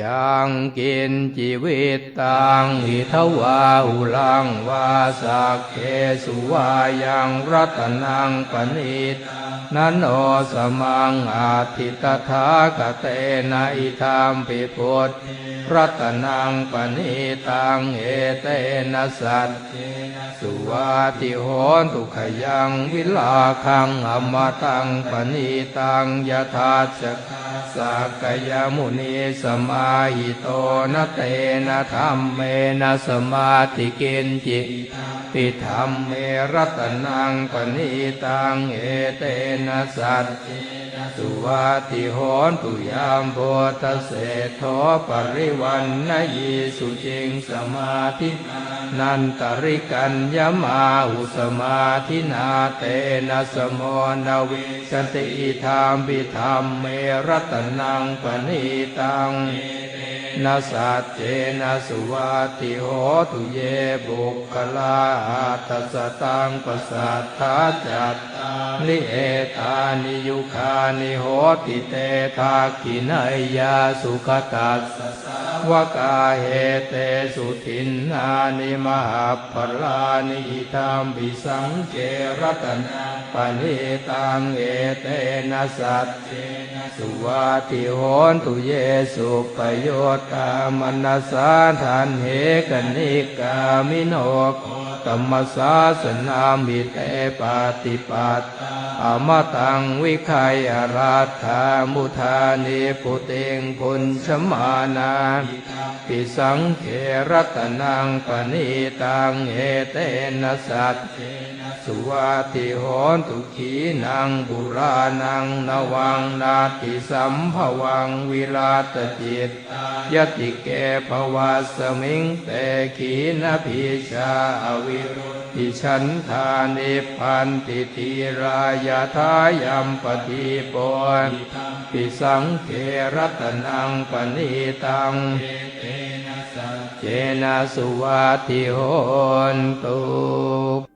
ยังกินจีวิตตังหิทวาหุลังวาสักเคสุวายังรัตนังปณิตนันโนสมังอาทิตถากเตนะอิธามปิพุทธรัตนังปณิตังเอเตนะสัตสุวาติโหนตุขยังวิลาคังอมตังปณิตังยถาสก สักยมุนีสมาหิโตนะเตนะธรรมเมนะสมาธิกินจิปิธรรมเมรัตนังปณิตังเอเตนะสัตสุวาติโหนตุยามโพธเสโทปริวันนยีสุจิงสมาธินันตริกัญญมาอุสมาธินาเตนะสมนาวิสติธรรมปิธรรมเมรัตนังปณิตังนาสัจเจนะสุวัติโหตุเยบุคลาตัสสตังปสัทธาจัตตานิเอตานิยุคานิโหติเตทากินายยาสุขตัสสะ วกาเหเตสุทินนานิมหาพลานิธรรมบิสังเกรตนาปณิตังเอเตนะสัจเจนะสุวัติโหนตุเยสุปโยตามนัสสาทานเหกนิกามิโนโคตมสสาสนามิเตปาติปัตตาอมตังวิคัยราธามุธานิปุเตงพุนชมานาปิสังเขรัตนังปณิตังเอเตนะสัตสุวาติโหนตุขีนังบุรานังนวังนาติสัมภวังวิราตจิตยติเกภวาสมิงเตขีนพิชาอวิรุติฉันทานิพันติทีรายาทายัมปฏิปนปิสังเขรัตนังปณิตังเเจนะสุวาติโหนตุ